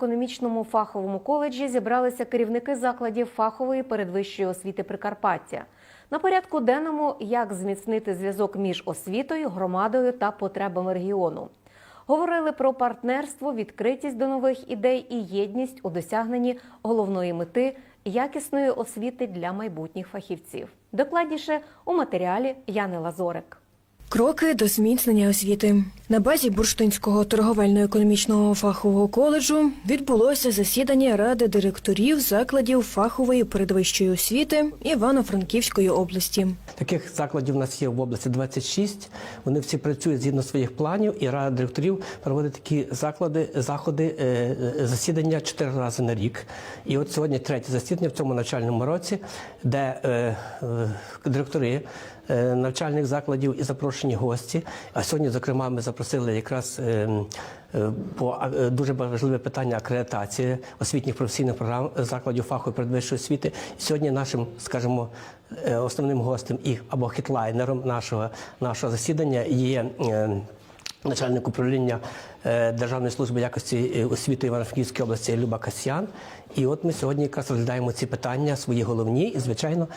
економічному фаховому коледжі зібралися керівники закладів фахової передвищої освіти Прикарпаття. На порядку денному як зміцнити зв'язок між освітою, громадою та потребами регіону. Говорили про партнерство, відкритість до нових ідей і єдність у досягненні головної мети якісної освіти для майбутніх фахівців. Докладніше у матеріалі Яни Лазорик. Кроки до зміцнення освіти на базі Бурштинського торговельно-економічного фахового коледжу відбулося засідання ради директорів закладів фахової передвищої освіти Івано-Франківської області. Таких закладів у нас є в області 26. Вони всі працюють згідно своїх планів, і рада директорів проводить такі заклади, заходи, е, е, засідання чотири рази на рік. І от сьогодні третє засідання в цьому навчальному році, де е, директори навчальних закладів і запрошені гості. А сьогодні, зокрема, ми запросили якраз. е, е, По е, дуже важливе питання акредитації освітніх професійних програм закладів фахової передвищої освіти. Сьогодні нашим, скажімо, е, основним гостем і або хітлайнером нашого нашого засідання є. Начальник управління е, Державної служби якості е, освіти Івано-Франківської області Люба Касьян. І от ми сьогодні якраз розглядаємо ці питання свої головні. І, звичайно,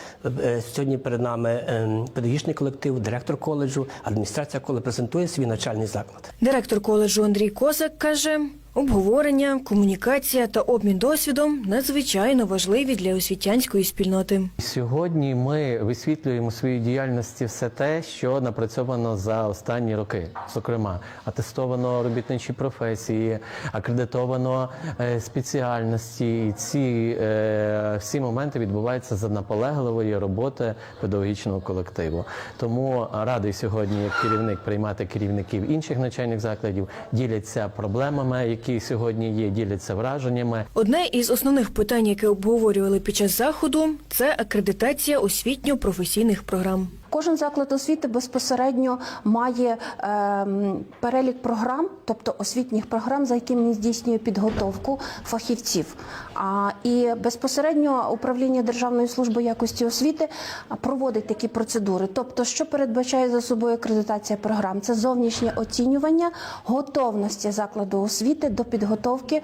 е, сьогодні перед нами е, педагогічний колектив, директор коледжу, адміністрація коледжу презентує свій навчальний заклад. Директор коледжу Андрій Козак каже, обговорення, комунікація та обмін досвідом надзвичайно важливі для освітянської спільноти. Сьогодні ми висвітлюємо в своїй діяльності все те, що напрацьовано за останні роки. Зокрема, атестовано робітничі професії, акредитовано е, спеціальності. І ці е, всі моменти відбуваються за наполегливої роботи педагогічного колективу. Тому радий сьогодні, як керівник, приймати керівників інших навчальних закладів, діляться проблемами, які сьогодні є, діляться враженнями. Одне із основних питань, яке обговорювали під час заходу, це акредитація освітньо-професійних програм. Кожен заклад освіти безпосередньо має ем, перелік програм, тобто освітніх програм, за якими він здійснює підготовку фахівців. А і безпосередньо управління Державної служби якості освіти проводить такі процедури. Тобто, що передбачає за собою акредитація програм? Це зовнішнє оцінювання готовності закладу освіти до підготовки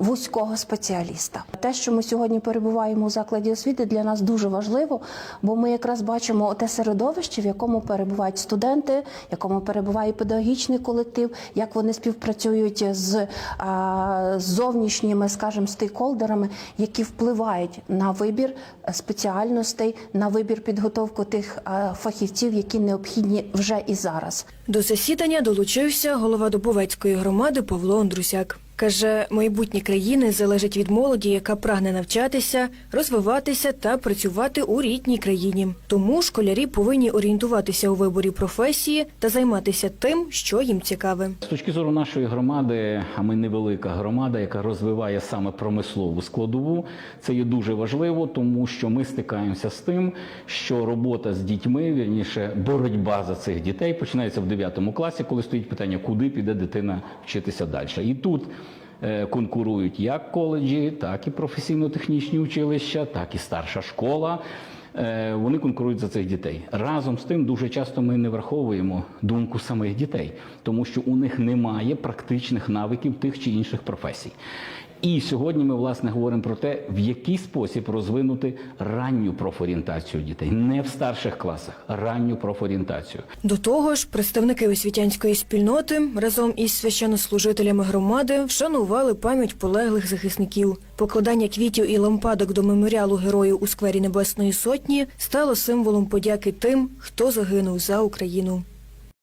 вузького спеціаліста. Те, що ми сьогодні перебуваємо у закладі освіти, для нас дуже важливо, бо ми якраз бачимо те середовище, в якому перебувають студенти, в якому перебуває педагогічний колектив, як вони співпрацюють з а, зовнішніми, скажімо, стейкхолдерами, які впливають на вибір спеціальностей, на вибір підготовку тих а, фахівців, які необхідні вже і зараз. До засідання долучився голова Дубовецької громади Павло Андрусяк. Каже, майбутнє країни залежить від молоді, яка прагне навчатися, розвиватися та працювати у рідній країні. Тому школярі повинні орієнтуватися у виборі професії та займатися тим, що їм цікаве. З точки зору нашої громади, а ми невелика громада, яка розвиває саме промислову складову. Це є дуже важливо, тому що ми стикаємося з тим, що робота з дітьми, вірніше, боротьба за цих дітей починається в 9 класі, коли стоїть питання, куди піде дитина вчитися далі. І тут конкурують як коледжі, так і професійно-технічні училища, так і старша школа. Е, Вони конкурують за цих дітей. Разом з тим, дуже часто ми не враховуємо думку самих дітей, тому що у них немає практичних навиків тих чи інших професій. І сьогодні ми власне говоримо про те, в який спосіб розвинути ранню профорієнтацію дітей, не в старших класах, ранню профорієнтацію. До того ж, представники освітянської спільноти разом із священнослужителями громади вшанували пам'ять полеглих захисників. Покладання квітів і лампадок до меморіалу герою у сквері Небесної Сотні стало символом подяки тим, хто загинув за Україну.